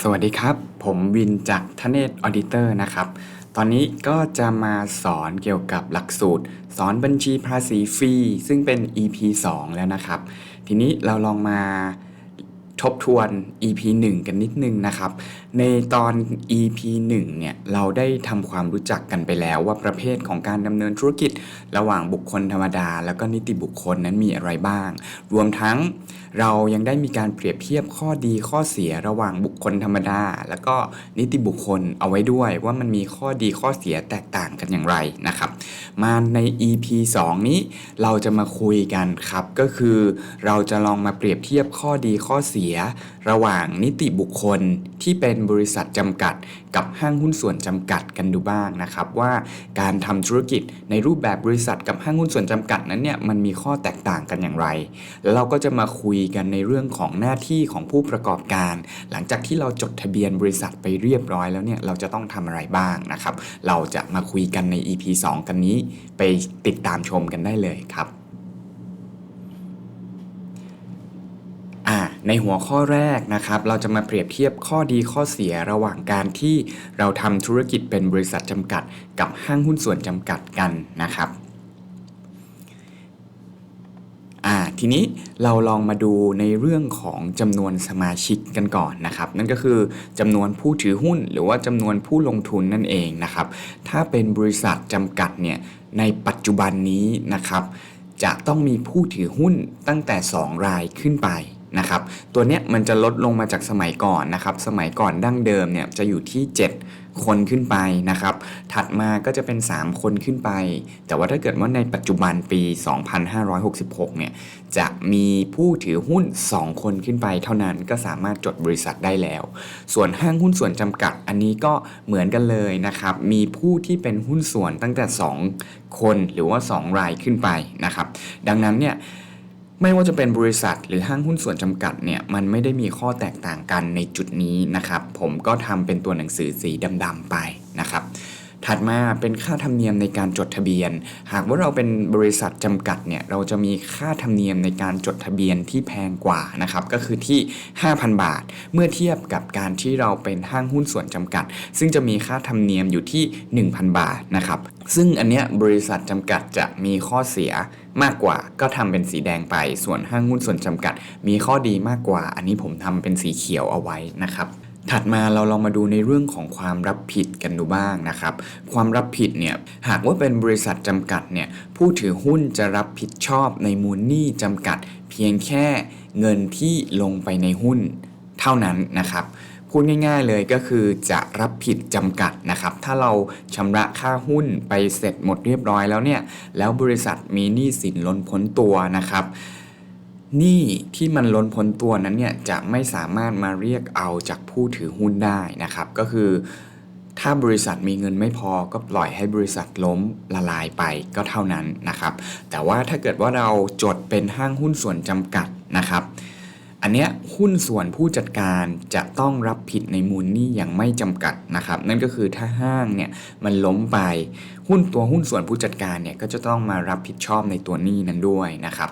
สวัสดีครับ ผมวินจากทเนศออดิเตอร์นะครับ ตอนนี้ก็จะมาสอนเกี่ยวกับหลักสูตร สอนบัญชีภาษีฟรี ซึ่งเป็น EP 2 แล้วนะครับ ทีนี้เราลองมาทบทวน EP 1 กันนิดนึงนะครับ ในตอน EP 1 เนี่ย เราได้ทำความรู้จักกันไปแล้วว่าประเภทของการดำเนินธุรกิจ ระหว่างบุคคลธรรมดา แล้วก็นิติบุคคลนั้นมีอะไรบ้าง รวมทั้ง เรายังได้มีการเปรียบเทียบข้อดีข้อเสียระหว่างบุคคลธรรมดา แล้วก็นิติบุคคลเอาไว้ด้วยว่ามันมีข้อดีข้อเสียแตกต่างกันอย่างไรนะครับ มาใน EP 2 นี้เราจะมาคุยกันครับ ก็คือเราจะลองมาเปรียบเทียบข้อดีข้อเสีย ระหว่างนิติบุคคลที่เป็นบริษัทจำกัด กับห้างหุ้นส่วนจำกัดกันดูบ้างนะครับ ว่าการทำธุรกิจในรูปแบบบริษัทกับห้างหุ้นส่วนจำกัดนั้นเนี่ยมันมีข้อแตกต่างกันอย่างไร แล้วเราก็จะมาคุยกันในเรื่องของหน้าที่ของผู้ประกอบการ หลังจากที่เราจดทะเบียนบริษัทไปเรียบร้อยแล้วเนี่ยเราจะต้องทำอะไรบ้างนะครับ เราจะมาคุยกันใน EP 2 กันนี้ไปติดตามชมกันได้เลยครับในหัวข้อแรกนะครับ เราจะมาเปรียบเทียบข้อดีข้อเสียระหว่างการที่เราทำธุรกิจเป็นบริษัทจำกัด กับห้างหุ้นส่วนจำกัดกันนะครับ อ่า ทีนี้เราลองมาดูในเรื่องของจำนวนสมาชิกกันก่อนนะครับ นั่นก็คือจำนวนผู้ถือหุ้น หรือว่าจำนวนผู้ลงทุนนั่นเองนะครับ ถ้าเป็นบริษัทจำกัดเนี่ยในปัจจุบันนี้นะครับ จะต้องมีผู้ถือหุ้นตั้งแต่ 2 รายขึ้นไป นะครับตัวเนี้ยมันจะลดลงมาจากสมัยก่อนนะครับสมัยก่อนดั้งเดิมเนี่ยจะอยู่ที่ 7 คนขึ้นไปนะครับถัดมาก็จะเป็น 3 คนขึ้นไป แต่ว่าถ้าเกิดว่าในปัจจุบันปี 2566 เนี่ยจะมีผู้ถือหุ้น 2 คนขึ้นไป เท่านั้นก็สามารถจดบริษัทได้แล้ว ส่วนห้างหุ้นส่วนจำกัดอันนี้ก็เหมือนกันเลยนะครับมีผู้ที่เป็นหุ้นส่วนตั้งแต่ 2 คนหรือว่า 2 รายขึ้นไปนะครับดังนั้นเนี่ย ไม่ว่าจะเป็นบริษัทหรือห้างหุ้นส่วนจำกัดเนี่ยมันไม่ได้มีข้อแตกต่างกันในจุดนี้นะครับ ผมก็ทำเป็นตัวหนังสือสีดำๆไปนะครับ ถัดมาเป็นค่าธรรมเนียมในการจดทะเบียน หากว่าเราเป็นบริษัทจำกัดเนี่ยเราจะมีค่าธรรมเนียมในการจดทะเบียนที่แพงกว่านะครับก็คือที่ 5,000 บาท เมื่อเทียบกับการที่เราเป็นห้างหุ้นส่วนจำกัด ซึ่งจะมีค่าธรรมเนียมอยู่ที่ 1,000 บาทนะครับซึ่งอันเนี้ยบริษัทจำกัดจะมีข้อเสียมากกว่าก็ทำเป็นสีแดงไป ส่วนห้างหุ้นส่วนจำกัด มีข้อดีมากกว่า อันนี้ผมทำเป็นสีเขียวเอาไว้นะครับ ถัดมาเราลองมาดูในเรื่องของความรับผิดกันดูบ้างนะครับ ความรับผิดเนี่ยหากว่าเป็นบริษัทจำกัดเนี่ยผู้ถือหุ้นจะรับผิดชอบในมูลหนี้จำกัด เพียงแค่เงินที่ลงไปในหุ้นเท่านั้นนะครับพูดง่ายๆเลยก็คือจะรับผิดจำกัดนะครับ ถ้าเราชำระค่าหุ้นไปเสร็จหมดเรียบร้อยแล้วเนี่ย แล้วบริษัทมีหนี้สินล้นพ้นตัวนะครับ หนี้ที่มันล้นพ้นตัวนั้นเนี่ยจะไม่สามารถมาเรียกเอาจากผู้ถือหุ้นได้นะครับ ก็คือถ้าบริษัทมีเงินไม่พอก็ปล่อยให้บริษัทล้มละลายไปก็เท่านั้นนะครับ แต่ว่าถ้าเกิดว่าเราจดเป็นห้างหุ้นส่วนจำกัดนะครับ อันเนี้ยหุ้นส่วนผู้จัดการจะต้องรับผิดในมูลหนี้อย่างไม่จำกัดนะครับ นั่นก็คือถ้าห้างเนี่ยมันล้มไปหุ้นตัวหุ้นส่วนผู้จัดการเนี่ยก็จะต้องมารับผิดชอบในตัวหนี้นั้นด้วยนะครับ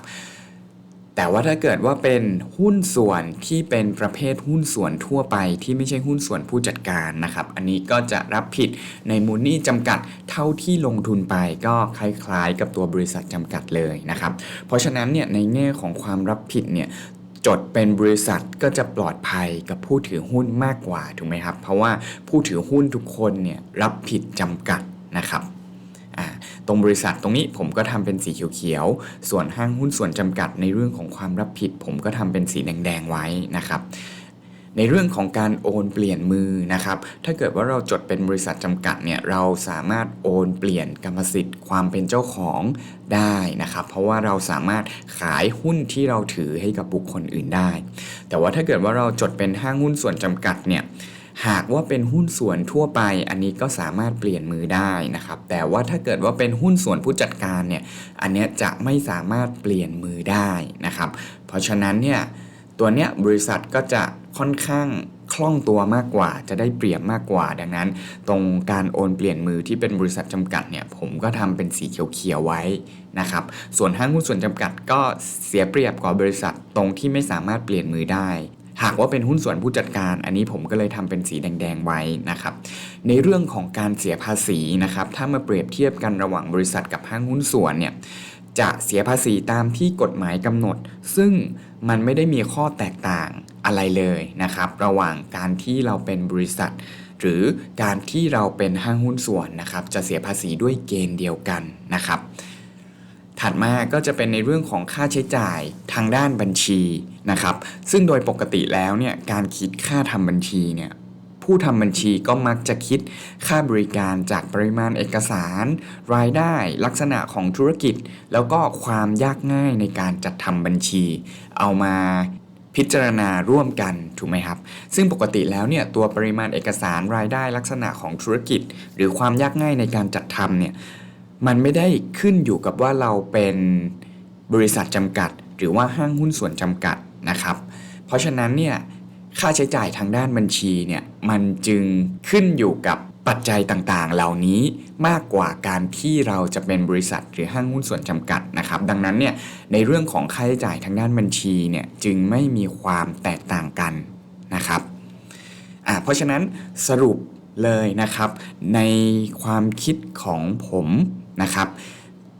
แต่ว่าถ้าเกิดว่าเป็นหุ้นส่วนที่เป็นประเภทหุ้นส่วนทั่วไป ที่ไม่ใช่หุ้นส่วนผู้จัดการนะครับ อันนี้ก็จะรับผิดในมูลหนี้จำกัดเท่าที่ลงทุนไปก็คล้ายๆ กับตัวบริษัทจำกัดเลยนะครับ เพราะฉะนั้นเนี่ยในแง่ของความรับผิดเนี่ยจดเป็นบริษัทก็จะปลอดภัยกับผู้ถือหุ้นมากกว่าถูกไหมครับ เพราะว่าผู้ถือหุ้นทุกคนเนี่ยรับผิดจำกัดนะครับ รงบริษัทตรงนี้ผมก็ทำเป็นสีเขียวๆ ส่วนห้างหุ้นส่วนจำกัดในเรื่องของความรับผิด ผมก็ทำเป็นสีแดงๆไว้นะครับในเรื่องของการโอนเปลี่ยนมือนะครับ ถ้าเกิดว่าเราจดเป็นบริษัทจำกัดเนี่ย เราสามารถโอนเปลี่ยนกรรมสิทธิ์ความเป็นเจ้าของได้นะครับ เพราะว่าเราสามารถขายหุ้นที่เราถือให้กับบุคคลอื่นได้ แต่ว่าถ้าเกิดว่าเราจดเป็นห้างหุ้นส่วนจำกัดเนี่ย หากว่าเป็นหุ้นส่วนทั่วไป อันนี้ก็สามารถเปลี่ยนมือได้นะครับ แต่ว่าถ้าเกิดว่าเป็นหุ้นส่วนผู้จัดการเนี่ย อันนี้จะไม่สามารถเปลี่ยนมือได้นะครับ เพราะฉะนั้นเนี่ยตัวเนี้ยบริษัทก็จะค่อนข้างคล่องตัวมากกว่า จะได้เปรียบมากกว่า ดังนั้น ตรงการโอนเปลี่ยนมือที่เป็นบริษัทจำกัดเนี่ย ผมก็ทำเป็นสีเขียวๆไว้นะครับ ส่วนห้างหุ้นส่วนจำกัดก็เสียเปรียบกว่าบริษัทตรงที่ไม่สามารถเปลี่ยนมือได้ หากว่าเป็นหุ้นส่วนผู้จัดการ อันนี้ผมก็เลยทำเป็นสีแดง ๆ ไว้นะครับ ในเรื่องของการเสียภาษีนะครับ ถ้ามาเปรียบเทียบกันระหว่างบริษัทกับห้างหุ้นส่วนเนี่ยจะเสียภาษีตามที่กฎหมายกำหนด ซึ่งมันไม่ได้มีข้อแตกต่างอะไรเลยนะครับ ระหว่างการที่เราเป็นบริษัท หรือการที่เราเป็นห้างหุ้นส่วนนะครับ จะเสียภาษีด้วยเกณฑ์เดียวกันนะครับ ถัดมาก็จะเป็นในเรื่องของค่าใช้จ่ายทางด้านบัญชีนะครับ ซึ่งโดยปกติแล้วเนี่ยการคิดค่าทำบัญชีเนี่ยผู้ทำบัญชีก็มักจะคิดค่าบริการจากปริมาณเอกสาร รายได้ลักษณะของธุรกิจ แล้วก็ความยากง่ายในการจัดทำบัญชี เอามาพิจารณาร่วมกันถูกไหมครับ ซึ่งปกติแล้วเนี่ยตัวปริมาณเอกสารรายได้ลักษณะของธุรกิจ หรือความยากง่ายในการจัดทำเนี่ย มันไม่ได้ขึ้นอยู่กับว่าเราเป็นบริษัทจำกัด หรือว่าห้างหุ้นส่วนจำกัดนะครับ เพราะฉะนั้นเนี่ยค่าใช้จ่ายทางด้านบัญชีเนี่ยมันจึงขึ้นอยู่กับปัจจัยต่างๆ เหล่านี้มากกว่าการที่เราจะเป็นบริษัทหรือห้างหุ้นส่วนจำกัดนะครับ ดังนั้นเนี่ยในเรื่องของค่าใช้จ่ายทางด้านบัญชีเนี่ยจึงไม่มีความแตกต่างกันนะครับอ่าเพราะฉะนั้นสรุปเลยนะครับ ในความคิดของผม นะครับ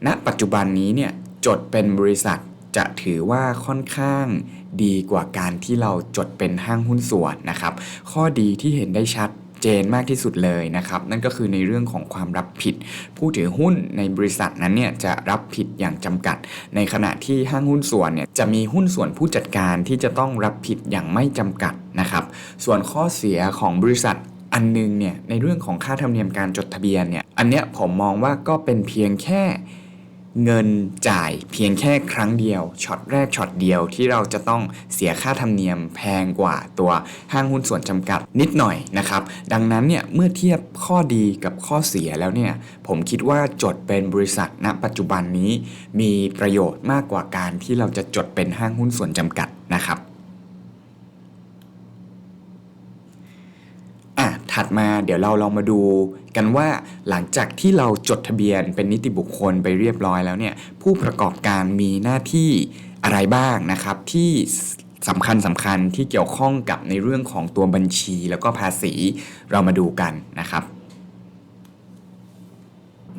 ณปัจจุบันนี้เนี่ยจดเป็นบริษัทจะถือว่าค่อนข้างดีกว่าการที่เราจดเป็นห้างหุ้นส่วนนะครับ ข้อดีที่เห็นได้ชัดเจนมากที่สุดเลยนะครับ นั่นก็คือในเรื่องของความรับผิด ผู้ถือหุ้นในบริษัทนั้นเนี่ยจะรับผิดอย่างจำกัด ในขณะที่ห้างหุ้นส่วนเนี่ยจะมีหุ้นส่วนผู้จัดการที่จะต้องรับผิดอย่างไม่จำกัดนะครับ ส่วนข้อเสียของบริษัท อันหนึงเนี่ยในเรื่องของค่าธรรมเนียมการจดทะเบียนเนี่ยอันเนี้ยผมมองว่าก็เป็นเพียงแค่เงินจ่ายเพียงแค่ครั้งเดียวช็อตแรกช็อตเดียวที่เราจะต้องเสียค่าธรรมเนียมแพงกว่าตัวห้างหุ้นส่วนจำกัดนิดหน่อยนะครับ ดังนั้นเนี่ยเมื่อเทียบข้อดีกับข้อเสียแล้วเนี่ยผมคิดว่าจดเป็นบริษัทณ ปัจจุบันนี้มีประโยชน์มากกว่าการที่เราจะจดเป็นห้างหุ้นส่วนจำกัดนะครับ อะ ถัดมาเดี๋ยวเราลองมาดูกันว่าหลังจากที่เราจดทะเบียนเป็นนิติบุคคลไปเรียบร้อยแล้วเนี่ยผู้ประกอบการมีหน้าที่อะไรบ้างนะครับที่สำคัญสำคัญที่เกี่ยวข้องกับในเรื่องของตัวบัญชีแล้วก็ภาษีเรามาดูกันนะครับ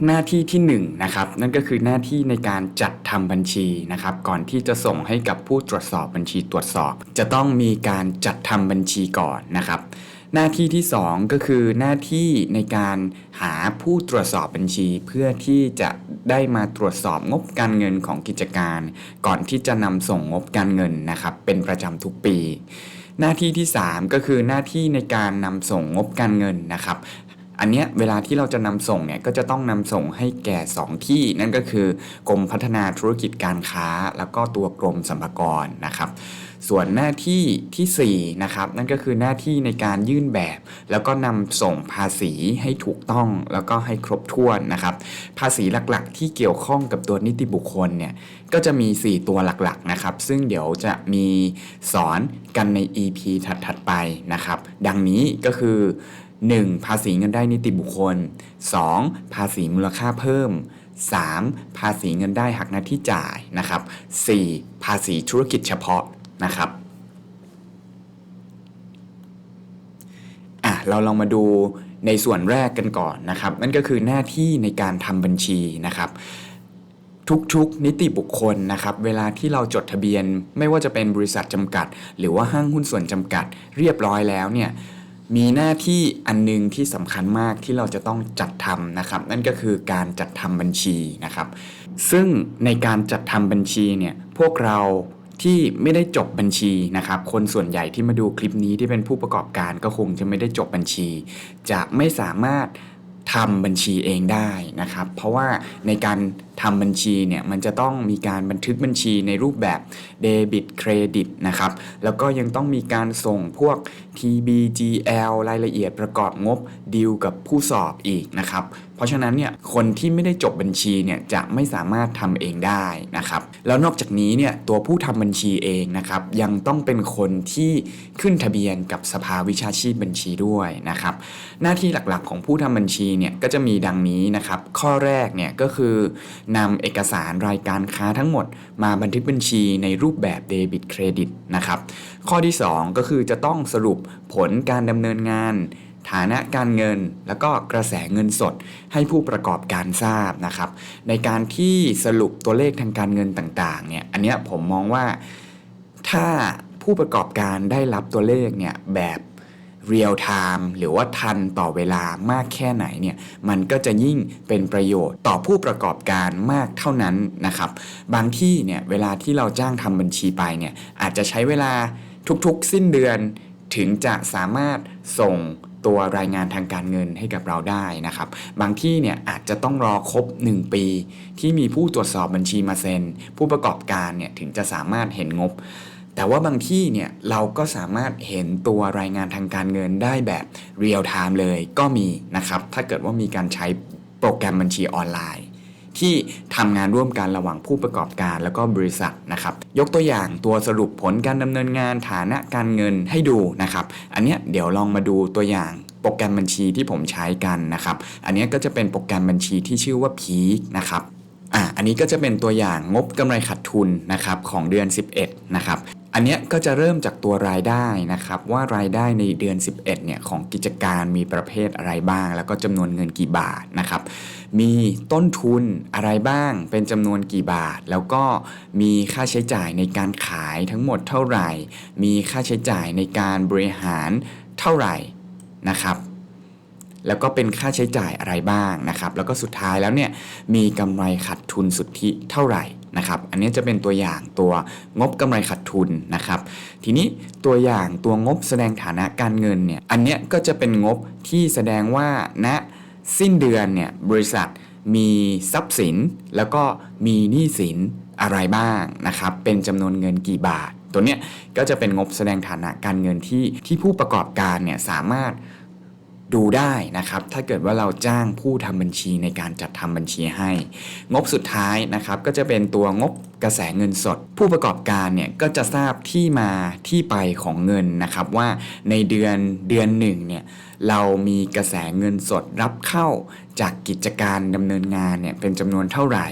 หน้าที่ที่1นงนะครับนั่นก็คือหน้าที่ในการจัดทำบัญชีนะครับ ก่อนที่จะส่งให้กับผู้ตรวจสอบบัญชีตรวจสอบ จะต้องมีการจัดทำบัญชีก่อนนะครับ หน้าที่ที่ 2 ก็คือหน้าที่ในการหาผู้ตรวจสอบบัญชี เพื่อที่จะได้มาตรวจสอบงบการเงินของกิจการ ก่อนที่จะนำส่งงบการเงินนะครับ เป็นประจำทุกปี หน้าที่ที่ 3 ก็คือหน้าที่ในการนำส่งงบการเงินนะครับอันเนี้ยเวลาที่เราจะนำส่งเนี่ยก็จะต้องนำส่งให้แก่ 2 ที่ นั่นก็คือกรมพัฒนาธุรกิจการค้า แล้วก็ตัวกรมสรรพากรนะครับ ส่วนหน้าที่ที่4นะครับนั่นก็คือหน้าที่ในการยื่นแบบ แล้วก็นำส่งภาษีให้ถูกต้องแล้วก็ให้ครบถ้วนนะครับ ภาษีหลักๆ ที่เกี่ยวข้องกับตัวนิติบุคคลเนี่ยก็จะมี 4 ตัวหลักๆนะครับ ซึ่งเดี๋ยวจะมีสอนกันใน EP ถัดๆไปนะครับ ดังนี้ก็คือ 1. ภาษีเงินได้นิติบุคคล 2. ภาษีมูลค่าเพิ่ม 3. ภาษีเงินได้หักหน้าที่จ่ายนะครับ 4. ภาษีธุรกิจเฉพาะ นะครับอะเราลองมาดูในส่วนแรกกันก่อนนะครับ นั่นก็คือหน้าที่ในการทำบัญชีนะครับทุกๆ นิติบุคคลนะครับเวลาที่เราจดทะเบียนไม่ว่าจะเป็นบริษัทจำกัด หรือว่าห้างหุ้นส่วนจำกัด เรียบร้อยแล้วเนี่ยมีหน้าที่อันหนึงที่สำคัญมากที่เราจะต้องจัดทำนะครับ นั่นก็คือการจัดทำบัญชีนะครับ ซึ่งในการจัดทำบัญชีเนี่ยพวกเรา ที่ไม่ได้จบบัญชีนะครับ คนส่วนใหญ่ที่มาดูคลิปนี้ที่เป็นผู้ประกอบการก็คงจะไม่ได้จบบัญชี จะไม่สามารถทำบัญชีเองได้นะครับ เพราะว่าในการ ทำบัญชีเนี่ยมันจะต้องมีการบันทึกบัญชีในรูปแบบเดบิตเครดิตนะครับ แล้วก็ยังต้องมีการส่งพวก TBGL รายละเอียดประกอบงบดีลกับผู้สอบอีกนะครับ เพราะฉะนั้นเนี่ยคนที่ไม่ได้จบบัญชีเนี่ยจะไม่สามารถทำเองได้นะครับ แล้วนอกจากนี้เนี่ยตัวผู้ทำบัญชีเองนะครับ ยังต้องเป็นคนที่ขึ้นทะเบียนกับสภาวิชาชีพบัญชีด้วยนะครับ หน้าที่หลักๆของผู้ทำบัญชีเนี่ยก็จะมีดังนี้นะครับ ข้อแรกเนี่ยก็คือนำเอกสารรายการค้าทั้งหมด มาบันทึกบัญชีในรูปแบบเดบิตเครดิตนะครับ ข้อที่ 2 ก็คือจะต้องสรุปผลการดำเนินงานฐานะการเงินแล้วก็กระแสเงินสดให้ผู้ประกอบการทราบนะครับ ในการที่สรุปตัวเลขทางการเงินต่างๆเนี่ยอันเนี้ยผมมองว่าถ้าผู้ประกอบการได้รับตัวเลขเนี่ยแบบ เรียลไทม์หรือว่าทันต่อเวลามากแค่ไหนเนี่ยมันก็จะยิ่งเป็นประโยชน์ต่อผู้ประกอบการมากเท่านั้นนะครับ บางที่เนี่ยเวลาที่เราจ้างทำบัญชีไปเนี่ยอาจจะใช้เวลาทุกๆ สิ้นเดือนถึงจะสามารถส่งตัวรายงานทางการเงินให้กับเราได้นะครับ บางที่เนี่ยอาจจะต้องรอครบ 1 ปี ที่มีผู้ตรวจสอบบัญชีมาเซ็น ผู้ประกอบการเนี่ยถึงจะสามารถเห็นงบ แต่ว่าบางที่เนี่ยเราก็สามารถเห็นตัวรายงานทางการเงินได้แบบเรียลไทม์เลยก็มีนะครับ ถ้าเกิดว่ามีการใช้โปรแกรมบัญชีออนไลน์ ที่ทำงานร่วมกันระหว่างผู้ประกอบการแล้วก็บริษัทนะครับ ยกตัวอย่างตัวสรุปผลการดำเนินงานฐานะการเงินให้ดูนะครับ อันเนี้ยเดี๋ยวลองมาดูตัวอย่างโปรแกรมบัญชีที่ผมใช้กันนะครับ อันเนี้ยก็จะเป็นโปรแกรมบัญชีที่ชื่อว่า Peak นะครับอะอันนี้ก็จะเป็นตัวอย่างงบกำไรขาดทุนนะครับของเดือน 11 นะครับ อันนี้ก็จะเริ่มจากตัวรายได้นะครับ ว่ารายได้ในเดือน 11เนี่ยของกิจการมีประเภทอะไรบ้าง แล้วก็จำนวนเงินกี่บาทนะครับ มีต้นทุนอะไรบ้าง เป็นจำนวนกี่บาท แล้วก็มีค่าใช้จ่ายในการขายทั้งหมดเท่าไหร่ มีค่าใช้จ่ายในการบริหารเท่าไหร่นะครับแล้วก็เป็นค่าใช้จ่ายอะไรบ้างนะครับ แล้วก็สุดท้ายแล้วเนี่ยมีกำไรขาดทุนสุทธิเท่าไหร่ นะครับ อันนี้จะเป็นตัวอย่างตัวงบกำไรขาดทุนนะครับ ทีนี้ตัวอย่างตัวงบแสดงฐานะการเงินเนี่ย อันเนี้ยก็จะเป็นงบที่แสดงว่าณสิ้นเดือนเนี่ยบริษัทมีทรัพย์สิน แล้วก็มีหนี้สินอะไรบ้างนะครับ เป็นจำนวนเงินกี่บาท ตัวเนี้ยก็จะเป็นงบแสดงฐานะการเงินที่ที่ผู้ประกอบการเนี่ยสามารถ ดูได้นะครับ ถ้าเกิดว่าเราจ้างผู้ทำบัญชีในการจัดทำบัญชีให้ งบสุดท้ายนะครับ ก็จะเป็นตัวงบกระแสเงินสด ผู้ประกอบการเนี่ยก็จะทราบที่มาที่ไปของเงินนะครับว่าในเดือนเดือนหนึ่งเนี่ยเรามีกระแสเงินสดรับเข้าจากกิจการดำเนินงานเนี่ยเป็นจำนวนเท่าไหร่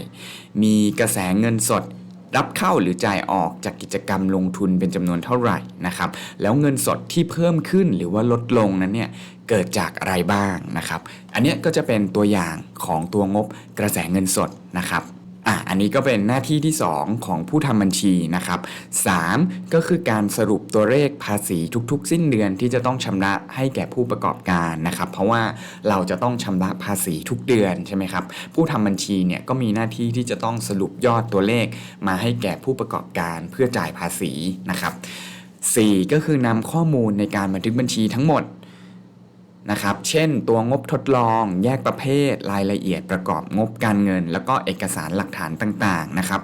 มีกระแสเงินสด รับเข้าหรือจ่ายออกจากกิจกรรมลงทุนเป็นจำนวนเท่าไหร่นะครับ แล้วเงินสดที่เพิ่มขึ้นหรือว่าลดลงนั้นเนี่ยเกิดจากอะไรบ้างนะครับ อันนี้ก็จะเป็นตัวอย่างของตัวงบกระแสเงินสดนะครับ อะอันนี้ก็เป็นหน้าที่ที่ 2 ของผู้ทำบัญชีนะครับ 3 ก็คือการสรุปตัวเลขภาษีทุกๆ สิ้นเดือนที่จะต้องชำระให้แก่ผู้ประกอบการนะครับ เพราะว่าเราจะต้องชำระภาษีทุกเดือนใช่ไหมครับ ผู้ทำบัญชีเนี่ยก็มีหน้าที่ที่จะต้องสรุปยอดตัวเลขมาให้แก่ผู้ประกอบการเพื่อจ่ายภาษีนะครับ 4 ก็คือนำข้อมูลในการบันทึกบัญชีทั้งหมด นะครับ เช่น ตัวงบทดลอง แยกประเภท รายละเอียดประกอบงบการเงิน แล้วก็เอกสารหลักฐานต่างๆนะครับ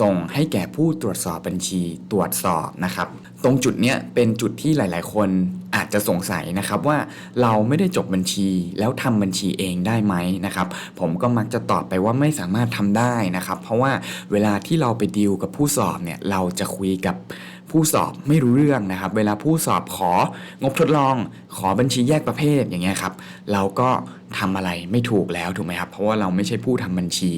ส่งให้แก่ผู้ตรวจสอบบัญชีตรวจสอบนะครับ ตรงจุดเนี้ยเป็นจุดที่หลาย ๆ คนอาจจะสงสัยนะครับว่าเราไม่ได้จบบัญชีแล้วทำบัญชีเองได้ไหมนะครับ ผมก็มักจะตอบไปว่าไม่สามารถทำได้นะครับ เพราะว่าเวลาที่เราไปดีลกับผู้สอบเนี่ยเราจะคุยกับ ผู้สอบไม่รู้เรื่องนะครับ เวลาผู้สอบของบทดลอง ขอบัญชีแยกประเภทอย่างเงี้ยครับ เราก็ทำอะไรไม่ถูกแล้วถูกไหมครับ เพราะว่าเราไม่ใช่ผู้ทำบัญชี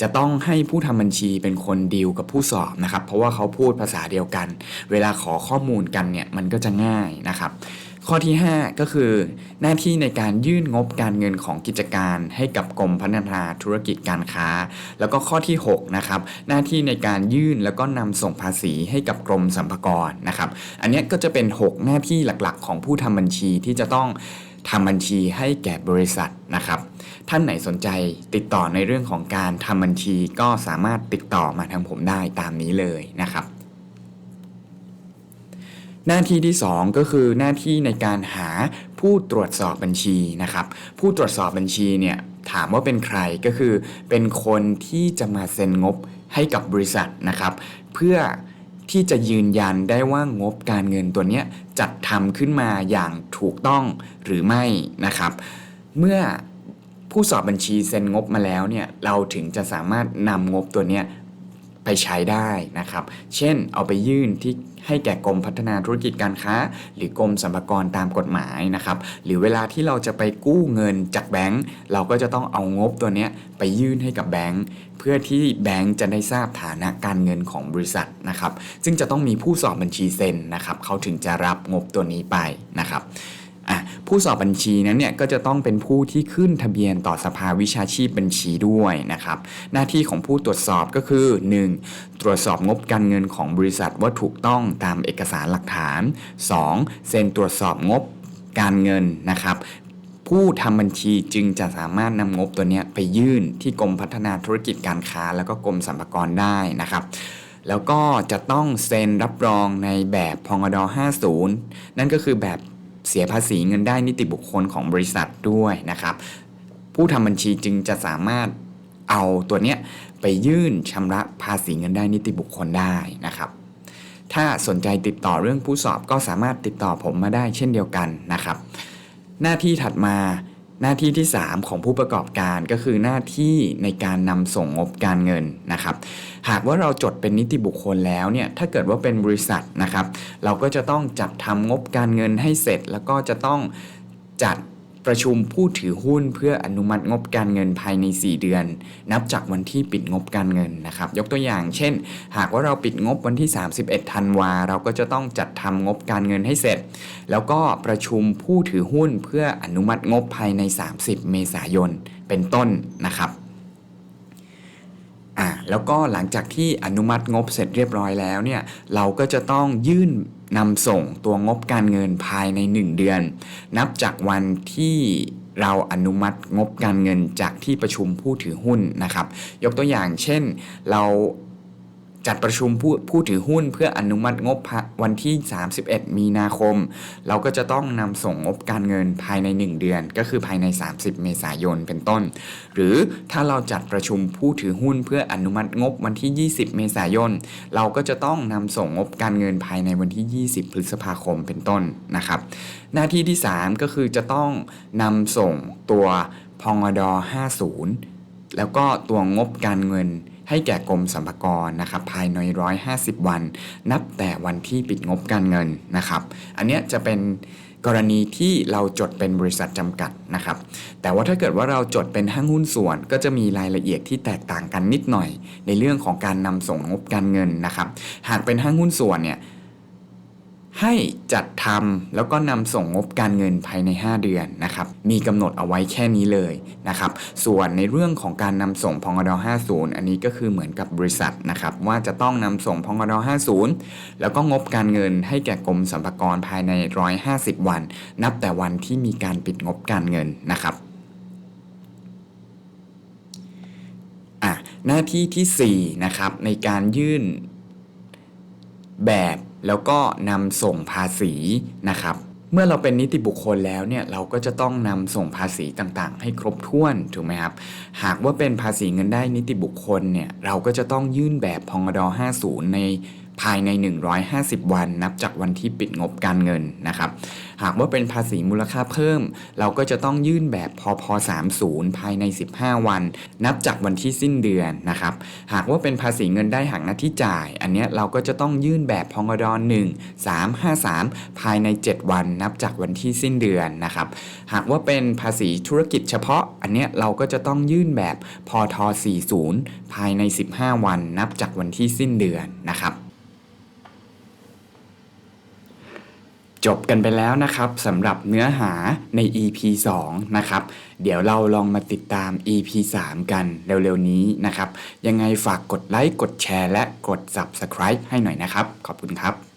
จะต้องให้ผู้ทำบัญชีเป็นคนดีลกับผู้สอบนะครับ เพราะว่าเขาพูดภาษาเดียวกัน เวลาขอข้อมูลกันเนี่ยมันก็จะง่ายนะครับ ข้อที่ 5 ก็คือ หน้าที่ในการยื่นงบการเงินของกิจการให้กับกรมพัฒนาธุรกิจการค้า แล้วก็ข้อที่6นะครับหน้าที่ในการยื่นแล้วก็นำส่งภาษีให้กับกรมสรรพากรนะครับ อันนี้ก็จะเป็น 6 หน้าที่หลักๆ ของผู้ทำบัญชีที่จะต้องทำบัญชีให้แก่บริษัทนะครับ ท่านไหนสนใจติดต่อในเรื่องของการทำบัญชีก็สามารถติดต่อมาทางผมได้ตามนี้เลยนะครับ หน้าที่ที่ 2 ก็คือหน้าที่ในการหาผู้ตรวจสอบบัญชีนะครับ ผู้ตรวจสอบบัญชีเนี่ยถามว่าเป็นใครก็คือ เป็นคนที่จะมาเซ็นงบให้กับบริษัทนะครับ เพื่อที่จะยืนยันได้ว่างบการเงินตัวเนี้ยจัดทำขึ้นมาอย่างถูกต้องหรือไม่นะครับ เมื่อผู้สอบบัญชีเซ็นงบมาแล้วเนี่ยเราถึงจะสามารถนำงบตัวเนี้ยไปใช้ได้นะครับ เช่นเอาไปยื่นที่ ให้แก่กรมพัฒนาธุรกิจการค้า หรือกรมสรรพากรตามกฎหมายนะครับ หรือเวลาที่เราจะไปกู้เงินจากแบงก์เราก็จะต้องเอางบตัวนี้ไปยื่นให้กับแบงก์เพื่อที่แบงก์จะได้ทราบฐานะการเงินของบริษัทนะครับ ซึ่งจะต้องมีผู้สอบบัญชีเซ็นนะครับ เขาถึงจะรับงบตัวนี้ไปนะครับ อะผู้สอบบัญชีนั้นเนี่ยก็จะต้องเป็นผู้ที่ขึ้นทะเบียนต่อสภาวิชาชีพบัญชีด้วยนะครับ หน้าที่ของผู้ตรวจสอบก็คือ 1. ตรวจสอบงบการเงินของบริษัทว่าถูกต้องตามเอกสารหลักฐาน 2. เซ็นตรวจสอบงบการเงินนะครับผู้ทำบัญชีจึงจะสามารถนำงบตัวนี้ไปยื่นที่กรมพัฒนาธุรกิจการค้า แล้วก็กรมสรรพากรได้นะครับ แล้วก็จะต้องเซ็นรับรองในแบบพงด50 นั่นก็คือแบบ เสียภาษีเงินได้นิติบุคคลของบริษัทด้วยนะครับ ผู้ทำบัญชีจึงจะสามารถเอาตัวเนี้ยไปยื่นชำระภาษีเงินได้นิติบุคคลได้นะครับ ถ้าสนใจติดต่อเรื่องผู้สอบก็สามารถติดต่อผมมาได้เช่นเดียวกันนะครับ หน้าที่ถัดมา หน้าที่ที่ 3 ของผู้ประกอบการก็คือหน้าที่ในการนำส่งงบการเงินนะครับ หากว่าเราจดเป็นนิติบุคคลแล้วเนี่ยถ้าเกิดว่าเป็นบริษัทนะครับ เราก็จะต้องจัดทำงบการเงินให้เสร็จ แล้วก็จะต้องจัด ประชุมผู้ถือหุ้นเพื่ออนุมัติงบการเงินภายใน 4 เดือน นับจากวันที่ปิดงบการเงินนะครับ ยกตัวอย่าง เช่น หากว่าเราปิดงบวันที่ 31ธันวาเราก็จะต้องจัดทำงบการเงินให้เสร็จ แล้วก็ประชุมผู้ถือหุ้นเพื่ออนุมัติงบภายใน 30 เมษายนเป็นต้นนะครับอ่าแล้วก็หลังจากที่อนุมัติงบเสร็จเรียบร้อยแล้วเนี่ยเราก็จะต้องยื่น นำส่งตัวงบการเงินภายใน 1 เดือน นับจากวันที่เราอนุมัติงบการเงินจากที่ประชุมผู้ถือหุ้นนะครับ ยกตัวอย่างเช่นเรา จัดประชุมผู้ผู้ถือหุ้นเพื่ออนุมัติงบวันที่ 31 มีนาคม เราก็จะต้องนำส่งงบการเงินภายใน 1 เดือน ก็คือภายใน 30 เมษายนเป็นต้น หรือถ้าเราจัดประชุมผู้ถือหุ้นเพื่ออนุมัติงบวันที่ 20 เมษายน เราก็จะต้องนำส่งงบการเงินภายในวันที่ 20 พฤษภาคมเป็นต้นนะครับ หน้าที่ที่ 3 ก็คือจะต้องนำส่งตัวพงด50 แล้วก็ตัวงบการเงิน ให้แก่กรมสรรพากรนะครับภายใน 150 วัน นับแต่วันที่ปิดงบการเงินนะครับ อันเนี้ยจะเป็นกรณีที่เราจดเป็นบริษัทจำกัดนะครับ แต่ว่าถ้าเกิดว่าเราจดเป็นห้างหุ้นส่วน ก็จะมีรายละเอียดที่แตกต่างกันนิดหน่อย ในเรื่องของการนำส่งงบการเงินนะครับ หากเป็นห้างหุ้นส่วนเนี่ย ให้จัดทำแล้วก็นำส่งงบการเงินภายใน 5 เดือนนะครับ มีกำหนดเอาไว้แค่นี้เลยนะครับ ส่วนในเรื่องของการนำส่งพงด50 อันนี้ก็คือเหมือนกับบริษัทนะครับ ว่าจะต้องนำส่งพงด50 แล้วก็งบการเงินให้แก่กรมสรรพากรภายใน 150 วัน นับแต่วันที่มีการปิดงบการเงินนะครับอะหน้าที่ที่4นะครับในการยื่นแบบ แล้วก็นำส่งภาษีนะครับเมื่อเราเป็นนิติบุคคลแล้วเนี่ยเราก็จะต้องนำส่งภาษีต่างๆ ให้ครบถ้วนถูกไหมครับหากว่าเป็นภาษีเงินได้นิติบุคคลเนี่ยเราก็จะต้องยื่นแบบพงด50 ใน ภายใน 150 วันนับจากวันที่ปิดงบการเงินนะครับ หากว่าเป็นภาษีมูลค่าเพิ่ม เราก็จะต้องยื่นแบบพพ30 ภายใน 15 วัน นับจากวันที่สิ้นเดือนนะครับ หากว่าเป็นภาษีเงินได้หักหน้าที่จ่าย อันนี้เราก็จะต้องยื่นแบบพงด1 3 5 3 ภายใน 7 วัน นับจากวันที่สิ้นเดือนนะครับ หากว่าเป็นภาษีธุรกิจเฉพาะ อันนี้เราก็จะต้องยื่นแบบพท40 ภายใน 15 วัน นับจากวันที่สิ้นเดือนนะครับ จบกันไปแล้วนะครับสำหรับเนื้อหาใน EP 2 นะครับ เดี๋ยวเราลองมาติดตาม EP 3 กันเร็วๆนี้นะครับ ยังไงฝากกดไลค์ กดแชร์ และกด Subscribe ให้หน่อยนะครับ ขอบคุณครับ